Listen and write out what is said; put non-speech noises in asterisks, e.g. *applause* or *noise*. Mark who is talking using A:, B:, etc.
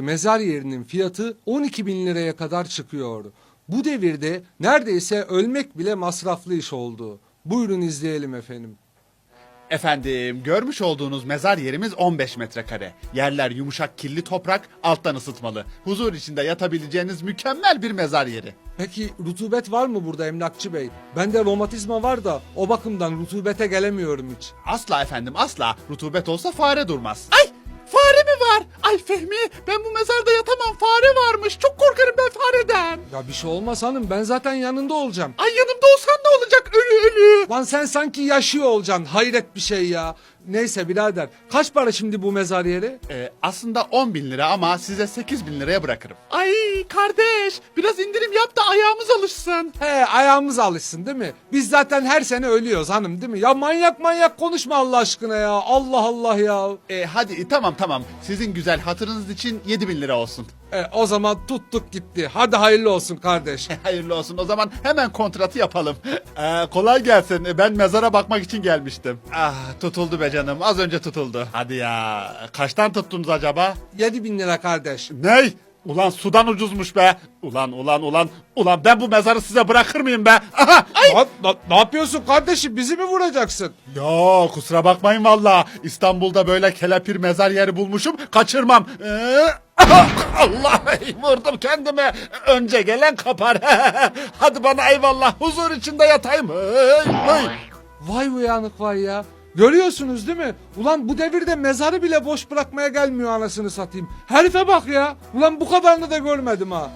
A: mezar yerinin fiyatı 12 bin liraya kadar çıkıyor. Bu devirde neredeyse ölmek bile masraflı iş oldu. Buyurun izleyelim efendim.
B: Efendim görmüş olduğunuz mezar yerimiz 15 metrekare. Yerler yumuşak kirli toprak alttan ısıtmalı. Huzur içinde yatabileceğiniz mükemmel bir mezar yeri.
A: Peki rutubet var mı burada emlakçı bey? Bende romatizma var da o bakımdan rutubete gelemiyorum hiç.
B: Asla efendim asla. Rutubet olsa fare durmaz. Ay var? Ay Fehmi ben bu mezarda yatamam fare varmış. Çok korkarım ben fareden.
A: Ya bir şey olmaz hanım ben zaten yanında olacağım.
B: Ay yanımda olsan ne olacak ölü ölü.
A: Lan sen sanki yaşıyor olacaksın hayret bir şey ya. Neyse birader kaç para şimdi bu mezar yeri?
B: Ee, aslında 10 bin lira ama size 8 bin liraya bırakırım. Ay kardeş biraz indirim yap da ayağımız alışsın.
A: He ayağımız alışsın değil mi? Biz zaten her sene ölüyoruz hanım değil mi? Ya manyak manyak konuşma Allah aşkına ya. Allah Allah ya.
B: Ee, hadi tamam tamam sizin güzel hatırınız için 7 bin lira olsun.
A: E, o zaman tuttuk gitti. Hadi hayırlı olsun kardeş. *laughs*
B: Hayırlı olsun. O zaman hemen kontratı yapalım. Ee, kolay gelsin. Ben mezara bakmak için gelmiştim. Ah tutuldu be canım. Az önce tutuldu. Hadi ya. Kaçtan tuttunuz acaba?
A: 7 bin lira kardeş.
B: Ney? Ulan sudan ucuzmuş be. Ulan ulan ulan. Ulan ben bu mezarı size bırakır mıyım be? Aha! Ay!
A: Lan, lan, ne yapıyorsun kardeşim? Bizi mi vuracaksın?
B: Yo kusura bakmayın valla. İstanbul'da böyle kelepir mezar yeri bulmuşum. Kaçırmam. Ee, Allah vurdum kendime. Önce gelen kapar. *laughs* Hadi bana eyvallah. Huzur içinde yatayım. Ay, ay.
A: Vay uyanık vay ya. Görüyorsunuz değil mi? Ulan bu devirde mezarı bile boş bırakmaya gelmiyor anasını satayım. Herife bak ya. Ulan bu kadarını da görmedim ha.